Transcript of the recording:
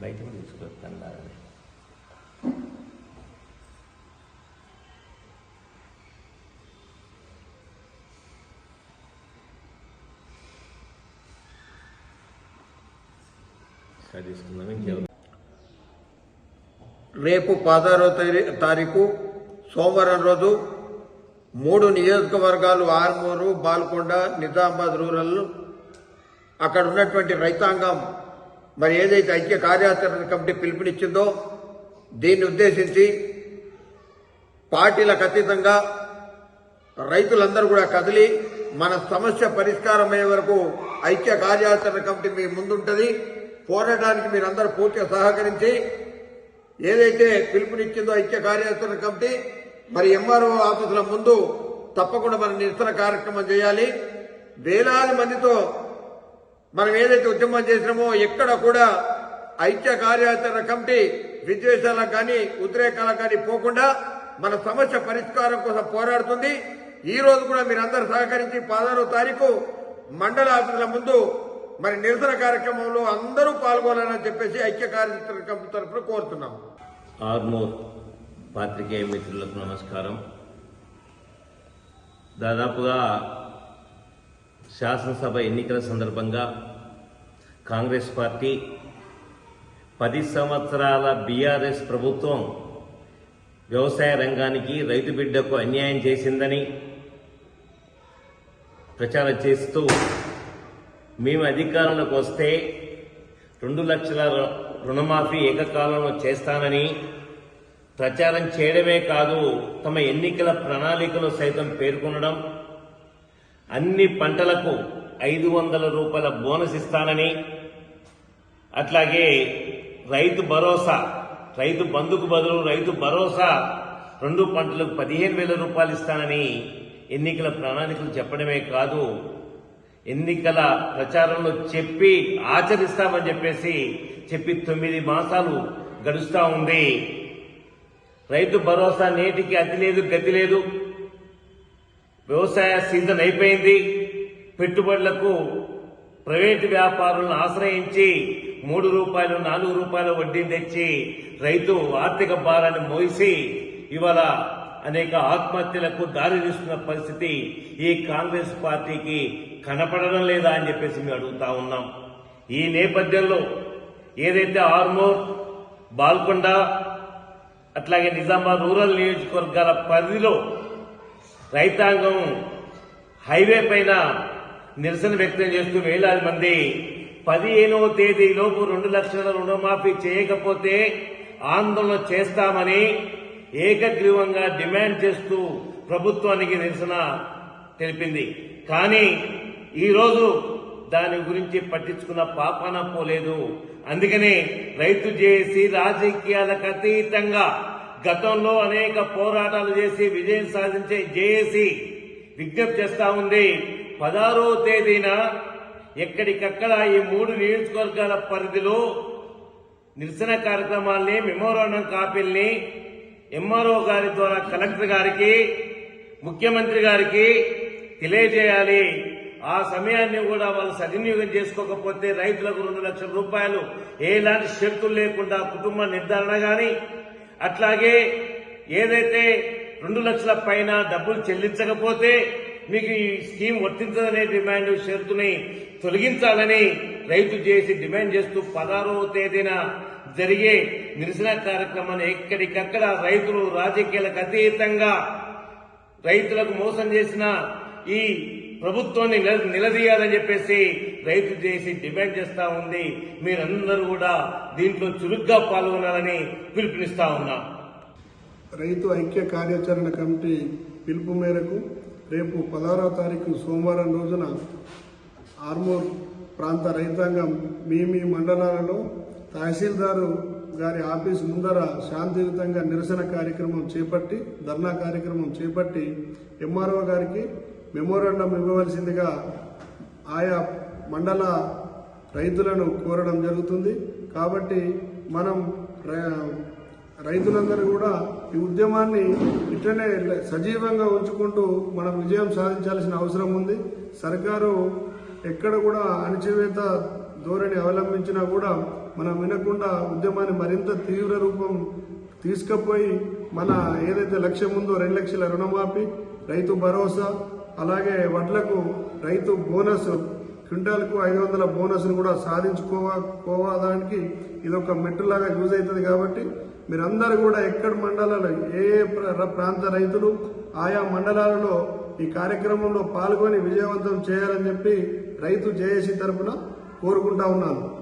బయట కూడా తీసుకొస్తాను తీసుకుందాం రేపు పదహారో తారీ- తారీఖు సోమవారం రోజు మూడు నియోజకవర్గాలు ఆర్మూరు బాల్కొండ నిజామాబాద్ రూరల్ అక్కడ ఉన్నటువంటి రైతాంగం మరి ఏదైతే ఐక్య కార్యాచరణ కమిటీ పిలుపునిచ్చిందో దీన్ని ఉద్దేశించి పార్టీలకు అతీతంగా రైతులందరూ కూడా కదిలి మన సమస్య పరిష్కారమయ్యే వరకు ఐక్య కార్యాచరణ కమిటీ మీ ముందుంటది. పోరాటానికి మీరందరూ పూర్తిగా సహకరించి ఏదైతే పిలుపునిచ్చిందో ఐక్య కార్యాచరణ కమిటీ మరి ఎంఆర్ఓ ఆఫీసుల ముందు తప్పకుండా మనం నిరసన కార్యక్రమం చేయాలి. వేలాది మందితో మనం ఏదైతే ఉద్యమం చేసినామో ఎక్కడ కూడా ఐక్య కార్యాచరణ కమిటీ విద్వేషాలకు కానీ ఉద్రేకాలకు కానీ పోకుండా మన సమస్య పరిష్కారం కోసం పోరాడుతుంది. ఈ రోజు కూడా మీరందరూ సహకరించి పదహారో తారీఖు మండల ఆఫీసుల ముందు మరి నిరసన కార్యక్రమంలో అందరూ పాల్గొనాలని చెప్పేసి ఐక్య కార్యాచరణ కమిటీ తరఫున కోరుతున్నాం. ఆర్మూర్ పాత్రికేయ మిత్రులకు నమస్కారం. దాదాపుగా శాసనసభ ఎన్నికల సందర్భంగా కాంగ్రెస్ పార్టీ పది సంవత్సరాల బీఆర్ఎస్ ప్రభుత్వం వ్యవసాయ రంగానికి రైతు బిడ్డకు అన్యాయం చేసిందని ప్రచారం చేస్తూ మేము అధికారంలోకి వస్తే రెండు లక్షల రు- రుణమాఫీ ఏకకాలంలో చేస్తానని ప్రచారం చేయడమే కాదు తమ ఎన్నికల ప్రణాళికలో సైతం పేర్కొనడం అన్ని పంటలకు ఐదు వందల రూపాయల బోనస్ ఇస్తానని అట్లాగే రైతు భరోసా రైతు బంధుకు బదులు రైతు భరోసా రెండు పంటలకు పదిహేను వేల రూపాయలు ఇస్తానని ఎన్నికల ప్రణాళికలు చెప్పడమే కాదు ఎన్నికల ప్రచారంలో చెప్పి ఆచరిస్తామని చెప్పేసి చెప్పి తొమ్మిది మాసాలు గడుస్తూ ఉంది. రైతు భరోసా నేటికి అతి లేదు గతి లేదు. వ్యవసాయ సీజన్ అయిపోయింది. పెట్టుబడులకు ప్రైవేటు వ్యాపారులను ఆశ్రయించి మూడు రూపాయలు నాలుగు రూపాయల వడ్డీని తెచ్చి రైతు ఆర్థిక భారాన్ని మోసి ఇవాళ అనేక ఆత్మహత్యలకు దారి తీస్తున్న పరిస్థితి ఈ కాంగ్రెస్ పార్టీకి కనపడడం లేదా అని చెప్పేసి మేము అడుగుతా ఉన్నాం. ఈ నేపథ్యంలో ఏదైతే ఆర్మూర్ బాల్కొండ అట్లాగే నిజామాబాద్ రూరల్ నియోజకవర్గాల పరిధిలో రైతాంగం హైవే పైన నిరసన వ్యక్తం చేస్తూ వేలాది మంది పదిహేనవ తేదీలోపు రెండు లక్షల రుణమాఫీ చేయకపోతే ఆందోళన చేస్తామని ఏకగ్రీవంగా డిమాండ్ చేస్తూ ప్రభుత్వానికి నిరసన తెలిపింది. కానీ ఈరోజు దాని గురించి పట్టించుకున్న పాపన పోలేదు. అందుకనే రైతు చేసి రాజకీయాలకు అతీతంగా గతంలో అనేక పోరాటాలు చేసి విజయం సాధించే జేఏసీ విజ్ఞప్తి చేస్తా ఉంది. పదహారో తేదీన ఎక్కడికక్కడ ఈ మూడు నియోజకవర్గాల పరిధిలో నిరసన కార్యక్రమాల్ని మెమోరాండం కాపీల్ని ఎంఆర్ఓ గారి ద్వారా కలెక్టర్ గారికి ముఖ్యమంత్రి గారికి తెలియజేయాలి. ఆ సమయాన్ని కూడా వాళ్ళు సద్వినియోగం చేసుకోకపోతే రైతులకు రెండు లక్షల రూపాయలు ఎలాంటి షరతులు లేకుండా కుటుంబ నిర్ధారణ కానీ అట్లాగే ఏదైతే రెండు లక్షల పైన డబ్బులు చెల్లించకపోతే మీకు ఈ స్కీమ్ వర్తించదనే డిమాండ్ షరతుని తొలగించాలని రైతు చేసి డిమాండ్ చేస్తూ పదహారవ తేదీన జరిగే నిరసన కార్యక్రమాన్ని ఎక్కడికక్కడ రైతులు రాజకీయాలకు అతీతంగా రైతులకు మోసం చేసిన ఈ ప్రభుత్వాన్ని నిల- నిలదీయాలని చెప్పేసి రైతు చేసి డిమాండ్ చేస్తా ఉంది. మీరందరూ కూడా దీంట్లో చురుగ్గా పాల్గొనాలని పిలుపునిస్తా ఉన్నా. రైతు ఐక్య కార్యాచరణ కమిటీ పిలుపు మేరకు రేపు పదహారవ తారీఖు సోమవారం రోజున ఆర్మూర్ ప్రాంత రైతాంగం మీ మీ మండలాలలో తహసీల్దారు గారి ఆఫీస్ ముందర శాంతియుతంగా నిరసన కార్యక్రమం చేపట్టి ధర్నా కార్యక్రమం చేపట్టి ఎంఆర్ఓ గారికి మెమోరాండం ఇవ్వవలసిందిగా ఆయా మండల రైతులను కోరడం జరుగుతుంది. కాబట్టి మనం రైతులందరూ కూడా ఈ ఉద్యమాన్ని ఇట్లనే సజీవంగా ఉంచుకుంటూ మనం విజయం సాధించాల్సిన అవసరం ఉంది. సర్కారు ఎక్కడ కూడా అణచివేత ధోరణి అవలంబించినా కూడా మనం వినకుండా ఉద్యమాన్ని మరింత తీవ్ర రూపం తీసుకుపోయి మన ఏదైతే లక్ష్యం ఉందో రెండు లక్షల రుణమాఫీ రైతు భరోసా అలాగే వడ్లకు రైతు బోనస్ క్వింటాల్కు ఐదు వందల బోనస్ను కూడా సాధించుకోవా పోవడానికి ఇది ఒక మెట్టులాగా యూజ్ అవుతుంది కాబట్టి మీరందరూ కూడా ఎక్కడ మండలాలు ఏ ప్ర- ప్రాంత రైతులు ఆయా మండలాలలో ఈ కార్యక్రమంలో పాల్గొని విజయవంతం చేయాలని చెప్పి రైతు జేఏసీ తరఫున కోరుకుంటా ఉన్నాను.